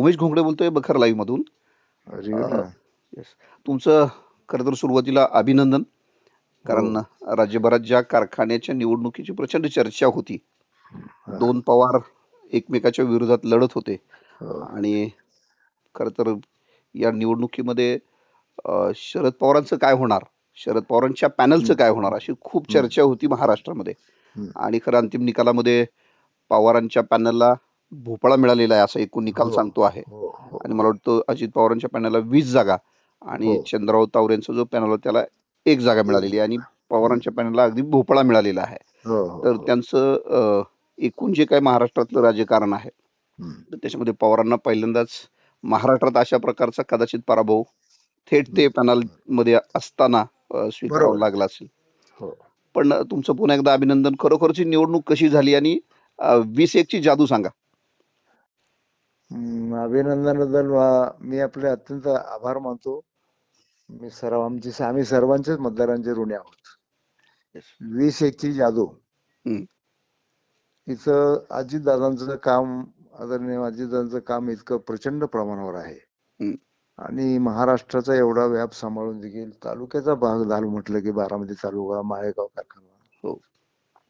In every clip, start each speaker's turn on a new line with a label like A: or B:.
A: उमेश घोंगडे बोलतोय बखर लाईव्ह मधून. तुमचं खरं तर सुरुवातीला अभिनंदन. कारण राज्यभरात ज्या कारखान्याच्या निवडणुकीची प्रचंड चर्चा होती दोन पवार एकमेकाच्या विरोधात लढत होते.
B: हो.
A: आणि खर तर या निवडणुकीमध्ये शरद पवारांचं काय होणार? शरद पवारांच्या पॅनलचं काय होणार? अशी खूप चर्चा होती महाराष्ट्रामध्ये. आणि खरं अंतिम निकालामध्ये पवारांच्या पॅनलला भोपळा मिळालेला आहे असा एकूण निकाल
B: हो.
A: सांगतो आहे
B: हो, हो.
A: आणि मला वाटतं अजित पवारांच्या पॅनलला वीस जागा आणि. चंद्रराव तावरेंचा जो पॅनल होता त्याला एक जागा मिळालेली आहे आणि पवारांच्या पॅनलला अगदी भोपळा मिळालेला आहे तर. त्यांचं एकूण जे काही महाराष्ट्रातलं राजकारण आहे. तर त्याच्यामध्ये पवारांना पहिल्यांदाच महाराष्ट्रात अशा प्रकारचा कदाचित पराभव थेट ते पॅनलमध्ये असताना स्वीकारावा. लागला असेल
B: हो.
A: पण तुमचं पुन्हा एकदा अभिनंदन खरोखरची निवडणूक कशी झाली आणि वीस एक ची जादू सांगा
B: अभिनंदनाबद्दल वा- मी आपले अत्यंत आभार मानतो मी सर्व आमची आम्ही सर्वांचेच मतदारांचे ऋणी आहोत वीस एकची जादू. तिचं अजितदादांचं काम आदरणीय अजितदादांचं काम इतकं प्रचंड प्रमाणावर आहे. आणि महाराष्ट्राचा एवढा व्याप सांभाळून देखील तालुक्याचा भाग झालं म्हटलं की बारामती तालुका माळेगाव कारखाना
A: हो.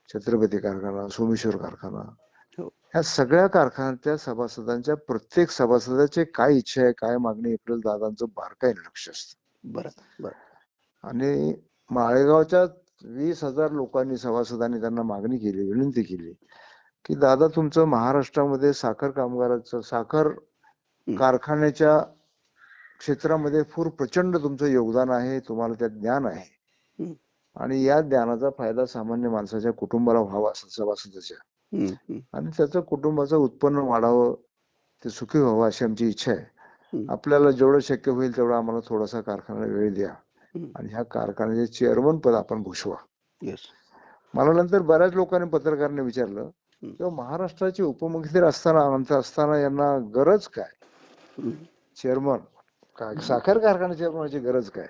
B: छत्रपती कारखाना सोमेश्वर कारखाना. ह्या सगळ्या कारखान्याच्या सभासदांच्या प्रत्येक सभासदाचे काय इच्छा आहे काय मागणी एप्रिल दादांचं बारकाईने लक्ष असतं
A: बरं बरं
B: आणि माळेगावच्या वीस हजार लोकांनी सभासदांनी त्यांना मागणी केली विनंती केली की दादा तुमचं महाराष्ट्रामध्ये साखर कामगाराचं साखर कारखान्याच्या क्षेत्रामध्ये पूर प्रचंड तुमचं योगदान आहे तुम्हाला त्यात ज्ञान आहे. आणि या ज्ञानाचा फायदा सामान्य माणसाच्या कुटुंबाला व्हावा असं सभासदाच्या. आणि त्याचं कुटुंबाचं उत्पन्न वाढावं ते सुखी व्हावं अशी आमची इच्छा आहे. आपल्याला जेवढं शक्य होईल तेवढं आम्हाला थोडासा कारखान्याला वेळ द्या. आणि ह्या कारखान्याचे चेअरमन पद आपण भूषवा. मला नंतर बऱ्याच लोकांनी पत्रकारांनी विचारलं. किंवा महाराष्ट्राचे उपमुख्यमंत्री असताना मंत्री असताना यांना गरज काय. चेअरमन साखर कारखाना चेअरमनची गरज काय.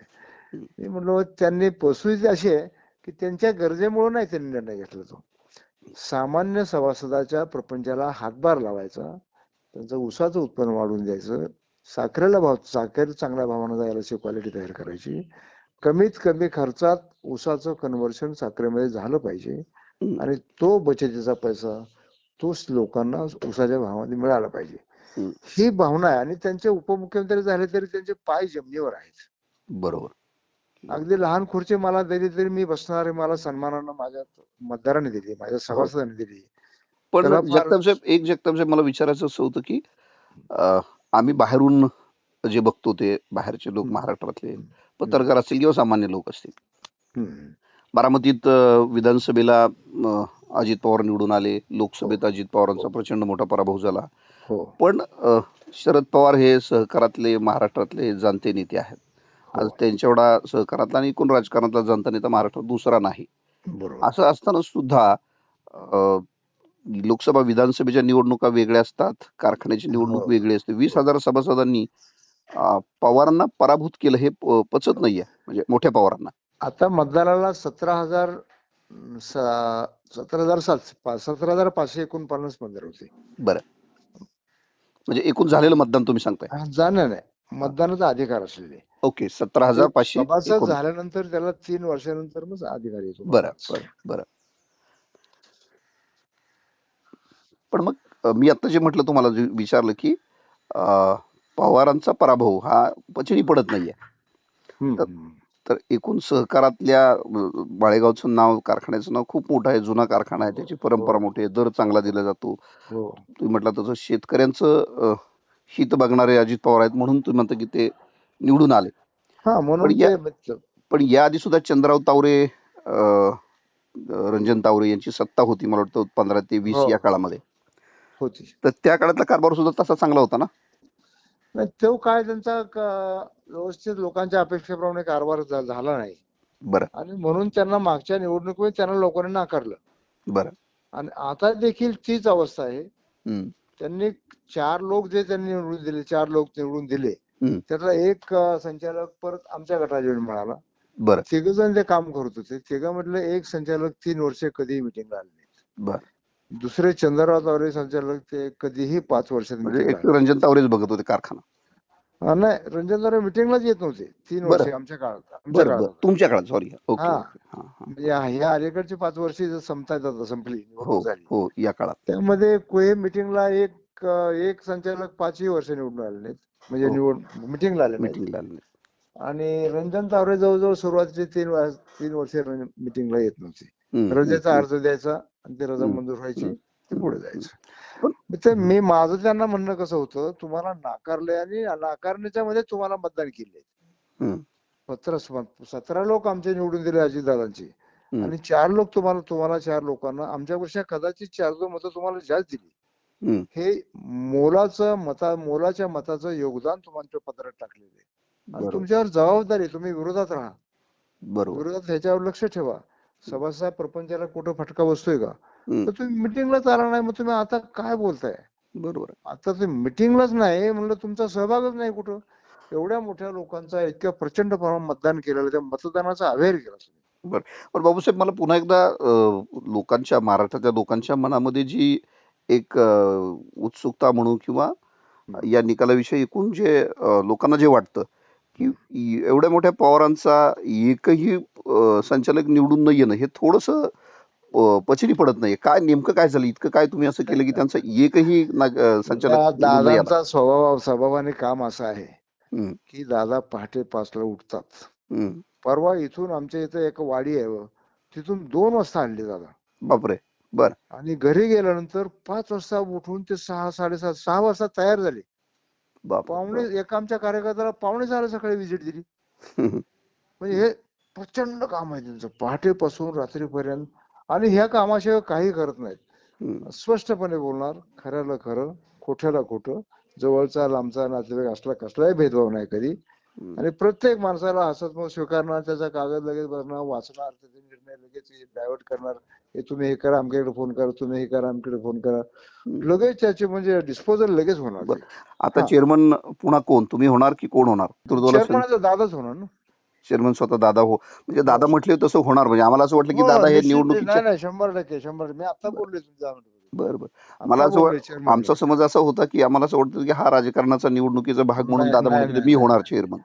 B: मी म्हणलो त्यांनी परिस्थिती अशी आहे की त्यांच्या गरजेमुळे नाही त्यांनी निर्णय घेतला तो सामान्य सभासदाच्या प्रपंचाला हातभार लावायचा त्यांचं ऊसाचं उत्पन्न वाढवून द्यायचं साखरेला भाव साखर चांगल्या भावानं जायला अशी क्वालिटी तयार करायची कमीत कमी खर्चात ऊसाचं कन्व्हर्शन साखरेमध्ये झालं पाहिजे. आणि तो बचतीचा पैसा तोच लोकांना ऊसाच्या भावामध्ये मिळाला पाहिजे. ही भावना आहे आणि त्यांचे उपमुख्यमंत्री झाले तरी त्यांचे पाय जमिनीवर आहेत
A: बरोबर
B: अगदी लहान खुर्ची मला दिली तरी मी बसणार आहे मला सन्मानानं माझ्या मतदारांनी दिली माझ्या सभासदांनी दिली.
A: पण जगताप साहेब एक जगताप साहेब मला विचारायचं असं होतं की आम्ही बाहेरून जे बघतो ते बाहेरचे लोक. महाराष्ट्रातले पत्रकार असतील किंवा सामान्य लोक असतील. बारामतीत विधानसभेला अजित पवार निवडून आले लोकसभेत अजित पवारांचा प्रचंड मोठा पराभव झाला.
B: हो.
A: पण शरद पवार हे सहकारातले महाराष्ट्रातले जाणते नेते आहेत. आज
B: हो.
A: त्यांच्या एवढा सहकारातला आणि एकूण राजकारणातला जाणता नेता महाराष्ट्रात दुसरा नाही. असं असताना सुद्धा लोकसभा विधानसभेच्या निवडणुका वेगळ्या असतात कारखान्याची निवडणूक
B: हो.
A: वेगळी असते. वीस हजार सभासदांनी पवारांना पराभूत केलं हे पचत नाहीये म्हणजे मोठ्या पवारांना.
B: आता मतदाराला सतरा हजार सतरा हजार सात सतरा हजार पाचशे एकोणपन्नास मतदार होते.
A: बरं. म्हणजे एकूण झालेलं मतदान तुम्ही सांगताय.
B: हा, जाणं नाही. मतदानाचा अधिकार असलेले.
A: ओके सतरा हजार पाचशे
B: सभासद झाल्यानंतर त्याला तीन वर्षानंतर मग अधिकार येतो.
A: बरं बरं बरं. पण मग मी आता जे म्हटलं तुम्हाला विचारलं की पवारांचा पराभव हा पचनी पडत नाहीये. तर एकूण सहकारातल्या अं, माळेगावचं नाव कारखान्याचं नाव खूप मोठं आहे जुना कारखाना आहे त्याची परंपरा मोठी आहे दर चांगला दिला जातो.
B: हो.
A: तुम्ही म्हटलं तसं शेतकऱ्यांचं हित बघणारे अजित पवार आहेत म्हणून तुम्ही म्हणता की ते निवडून आले.
B: हा म्हणून
A: पण या-
B: ते-
A: पण याआधी सुद्धा चंद्रराव तावरे अं, रंजन तावरे यांची सत्ता होती मला वाटतं पंधरा ते वीस
B: हो.
A: या काळामध्ये.
B: होती.
A: तर त्या काळातला कारभार सुद्धा तसा चांगला होता ना?
B: नाही तो काय त्यांचा क- व्यवस्थित लोकांच्या अपेक्षेप्रमाणे कारभार झा- झाला नाही.
A: बरं.
B: आणि म्हणून त्यांना मागच्या निवडणुकीत त्यांना लोकांनी नाकारलं.
A: बरं.
B: आणि आता देखील तीच अवस्था आहे.
A: हम्म.
B: त्यांनी चार लोक जे त्यांनी निवडून दिले चार लोक निवडून दिले. त्यातला एक संचालक परत आमच्या गटाला मिळाला
A: बरं.
B: तिघ जण ते काम करत होते तिघ म्हटलं एक संचालक तीन वर्ष कधीही मिटिंगला आले
A: बरं.
B: दुसरे चंद्रराव तावरे संचालक ते कधीही पाच वर्षात
A: म्हणजे रंजन तावरेच बघत होते कारखाना.
B: नाही रंजन तावरे मिटिंगलाच येत नव्हते तीन. वर्ष आमच्या काळात आमच्या
A: तुमच्या काळात सॉरी
B: म्हणजे ह्या अलीकडची पाच वर्ष संपतायत आता संपली
A: हो हो या काळात.
B: त्यामध्ये कोहे मिटिंगला एक एक संचालक पाचही वर्ष निवडून आले नाहीत. म्हणजे
A: हो.
B: निवड मिटिंगला आले
A: मीटिंगला आले
B: आणि रंजन तावरे जवळजवळ सुरुवातीचे तीन वर्ष तीन वर्ष मिटिंगला येत नव्हते. रजेचा अर्ज द्यायचा आणि ते रजा. मंजूर व्हायची. ते पुढे जायचं.
A: पण-
B: मग ते मी माझं त्यांना म्हणणं कसं होतं तुम्हाला नाकारले आणि नाकारण्याच्या मध्ये तुम्हाला मतदान केले. सतरा सतरा लोक आमचे निवडून दिले अजितदादांची आणि चार लोक तुम्हाला तुम्हाला चार लोकांना आमच्यापेक्षा कदाचित चार दोन मतं तुम्हाला जास्त दिली. हे मोलाचं मता मोलाच्या मताचं योगदान तुमच्या पत्रात टाकलेलं आहे. तुमच्यावर जबाबदारी. तुम्ही विरोधात राहा.
A: बरोबर.
B: विरोधात ह्याच्यावर लक्ष ठेवा. सभासद प्रपंचाला कुठं फटका बसतोय का? तर तुम्ही मिटिंगलाच आला नाही मग तुम्ही आता काय बोलताय?
A: बरोबर.
B: आता तुम्ही मिटिंगलाच नाही म्हणलं तुमचा सहभागच नाही कुठं? एवढ्या मोठ्या लोकांचा इतक्या प्रचंड प्रमाणात मतदान केलेलं त्या मतदानाचा अवेअर केला.
A: पण बाबूसाहेब मला पुन्हा एकदा लोकांच्या महाराष्ट्रातल्या लोकांच्या मनामध्ये जी एक उत्सुकता म्हणू किंवा या निकालाविषयी एकूण जे लोकांना जे वाटतं की एवढ्या मोठ्या पवारांचा एकही संचालक निवडून न येणं हे थोडस पचडी पडत नाही काय नेमकं काय झालं? इतकं काय तुम्ही असं केलं की त्यांचं एकही संचालक?
B: दादांचा स्वभाव स्वभावाने काम असं आहे की दादा पहाटे पाचला उठतात. परवा इथून आमच्या इथं एक वाडी आहे व, तिथून दोन वाजता आणली दादा.
A: बापरे! बर.
B: आणि घरी गेल्यानंतर पाच वाजता उठून ते सहा साडेसात सहा वाजता तयार झाले. पावणे एका आमच्या कार्यकर्त्याला पावणे सहाला सकाळी व्हिजिट दिली. म्हणजे हे प्रचंड काम आहे त्यांचं. पहाटेपासून रात्रीपर्यंत आणि ह्या कामाशिवाय काही करत नाहीत. स्पष्टपणे बोलणार खऱ्याला खरं खोट्याला खोटं जवळचा लांबचा नातेवाईक असला कसलाही भेदभाव नाही कधी. आणि प्रत्येक माणसाला हसत मग स्वीकारणार त्याचा कागद लगेच भरणार वाचणार त्याचे निर्णय लगेच डायव्हर्ट करणार. हे तुम्ही हे करा आमच्याकडे फोन करा तुम्ही हे करा आमच्याकडे फोन करा. लगेच त्याचे म्हणजे डिस्पोजल लगेच होणार.
A: आता. चेअरमन पुन्हा कोण? तुम्ही होणार की कोण होणार?
B: दादाच होणार ना.
A: चेअरमन स्वतः दादा हो म्हणजे दादा म्हटले तसं होणार म्हणजे आम्हाला असं वाटलं की
B: हो,
A: दादा हे निवडणुकीच्या
B: नाही नाही शंभर टक्के शंभर मी आता बोलले तुमच्या
A: बरं बरं. मला असं
B: बोलले
A: वाट-
B: chairman.
A: आमचा समज असा होता की आम्हाला असं वाटतं की हा राजकारणाचा निवडणुकीचा भाग म्हणून
B: नाही,
A: दादा
B: नाही, नाही,
A: मी. होणार चेअरमन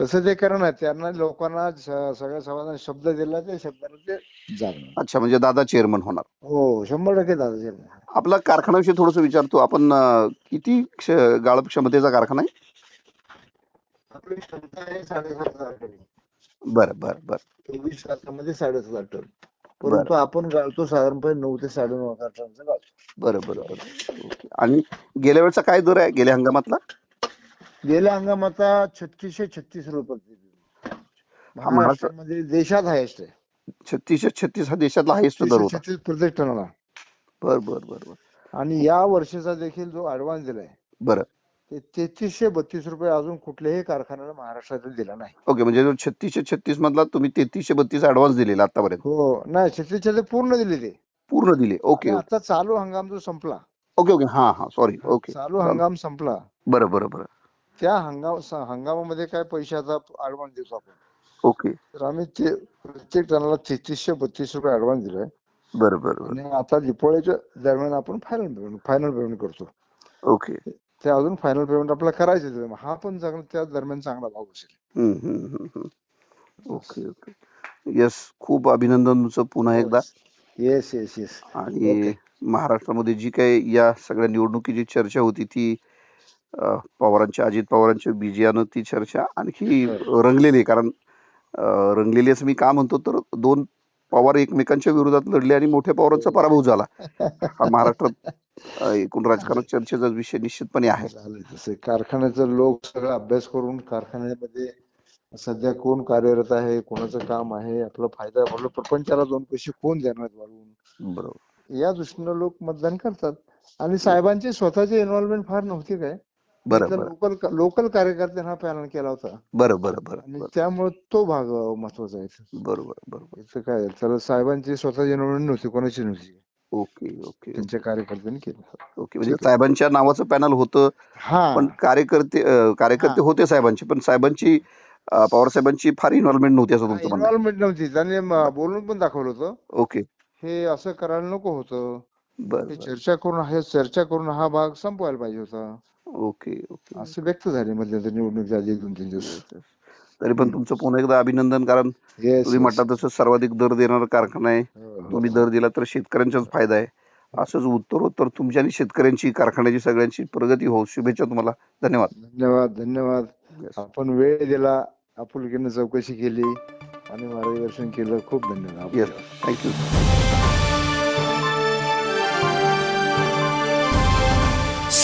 B: तसं ते करणार त्यांना लोकांना स- सगळ्या समाजाने शब्द दिला ते शब्दाने ते जागणार
A: अच्छा म्हणजे दादा चेअरमन होणार.
B: हो शंभर टक्के दादा.
A: आपला कारखान्याविषयी थोडस विचारतो आपण अं, किती क्ष- गाळप क्षमतेचा कारखाना आहे?
B: आपली क्षमता आहे साडेसात हजार टन
A: बरं बरं बरं.
B: चोवीस तासामध्ये साडेसात हजार टन. परंतु आपण गाळतो साधारणपणे नऊ ते साडेनऊ हजार टनचा गाळतो
A: बरं बरं बरं. ओके. आणि गेल्या वेळचा काय दर आहे? गेल्या हंगामातला?
B: गेल्या हंगामात छत्तीसशे छत्तीस रुपये प्रति
A: हा,
B: महाराष्ट्रामध्ये देशात हायेस्ट आहे.
A: छत्तीसशे छत्तीस हा देशातला हायेस्ट दर होता.
B: छत्तीस प्रत्येक टनाला.
A: बर बर बर बर.
B: आणि या वर्षीचा देखील जो ऍडव्हान्स दिलाय.
A: बरं.
B: ते तेहतीसशे बत्तीस रुपये अजून कुठल्याही कारखान्याला महाराष्ट्रात दिला नाही.
A: ओके म्हणजे जो छत्तीसशे छत्तीस मधला तुम्ही तेहतीसशे बत्तीस ऍडव्हान्स दिलेला आतापर्यंत?
B: हो नाही छत्तीसशे ते पूर्ण दिले ते.
A: पूर्ण दिले ओके
B: आणि आता चालू हंगाम जो संपला.
A: ओके ओके हा हा सॉरी ओके.
B: चालू हंगाम संपला.
A: बरं बरं बरं.
B: त्या हंगाम स- हंगामामध्ये काय पैशाचा ऍडव्हान्स देतो आपण?
A: ओके.
B: तर आम्ही ते प्रत्येक टनाला तेहतीसशे बत्तीस रुपये ऍडव्हान्स दिलाय
A: बरं बरं बरं.
B: आणि आता दिपोळीच्या दरम्यान आपण फायनल पेमेंट फायनल पेमेंट करतो.
A: ओके.
B: ते अजून फायनल पेमेंट आपल्याला करायचं. हा पण त्या दरम्यान चांगला भाव असेल.
A: ओके ओके येस खूप अभिनंदन तुमचं पुन्हा एकदा
B: येस येस येस
A: आणि. महाराष्ट्रामध्ये जी काही या सगळ्या निवडणुकीची चर्चा होती ती पवारांच्या अजित पवारांच्या विजयानं ती चर्चा आणखी. रंगलेली कारण रंगलेली असं मी का म्हणतो तर दोन पवार एकमेकांच्या विरोधात लढले आणि मोठ्या पवारांचा पराभव झाला. हा महाराष्ट्रात एकूण राजकारण चर्चेचा विषय निश्चितपणे आहे.
B: कारखान्याचं लोक सगळं अभ्यास करून कारखान्यामध्ये सध्या कोण कार्यरत आहे कोणाचं काम आहे आपला फायदा आपलं प्रपंचाला दोन पैसे कोण देणार वाढवून?
A: बरोबर.
B: या दृष्टीनं लोक मतदान करतात. आणि साहेबांची स्वतःची इन्व्हॉल्वमेंट फार नव्हती काय?
A: बरं
B: लोकल लोकल कार्यकर्त्यांना पॅनल केला होता.
A: बरं बरं बरं
B: आणि
A: बरं.
B: त्यामुळे तो भाग महत्त्वाचा आहे.
A: बरोबर बरोबर.
B: काय त्याला साहेबांची स्वतःची इन्व्हॉल्वमेंट नव्हती कोणाची नव्हती.
A: ओके ओके
B: त्यांच्या कार्यकर्त्यांनी केलं.
A: ओके म्हणजे साहेबांच्या नावाचं पॅनल होतं
B: हा.
A: पण कार्यकर्ते कार्यकर्ते होते साहेबांची पण साहेबांची पवार साहेबांची फार इन्व्हॉल्वमेंट नव्हती असं तुमचं म्हणणं.
B: इन्व्हॉल्वमेंट नव्हती. त्यांनी बोलून पण दाखवलं होतं.
A: ओके.
B: हे असं करायला नको होतं. चर्चा करून हे चर्चा करून हा भाग संपवायला पाहिजे होता.
A: Okay okay.
B: असं व्यक्त झाले मध्यंतरी निवडणूक झाली एक दोन तीन दिवस.
A: तरी पण तुमचं पुन्हा एकदा अभिनंदन कारण
B: Yes,
A: तुम्ही
B: yes.
A: म्हटलं तसं सर्वाधिक दर देणारा कारखाना आहे.
B: हो, हो.
A: तुम्ही दर दिला तर शेतकऱ्यांचाच फायदा आहे. असंच उत्तरोत्तर तुमच्या आणि शेतकऱ्यांची कारखान्याची सगळ्यांची प्रगती हो. शुभेच्छा तुम्हाला. धन्यवाद.
B: धन्यवाद धन्यवाद.
A: Yes.
B: आपण वेळ दिला आपुलकीनं चौकशी केली आणि मार्गदर्शन केलं. खूप धन्यवाद.
A: Yes thank you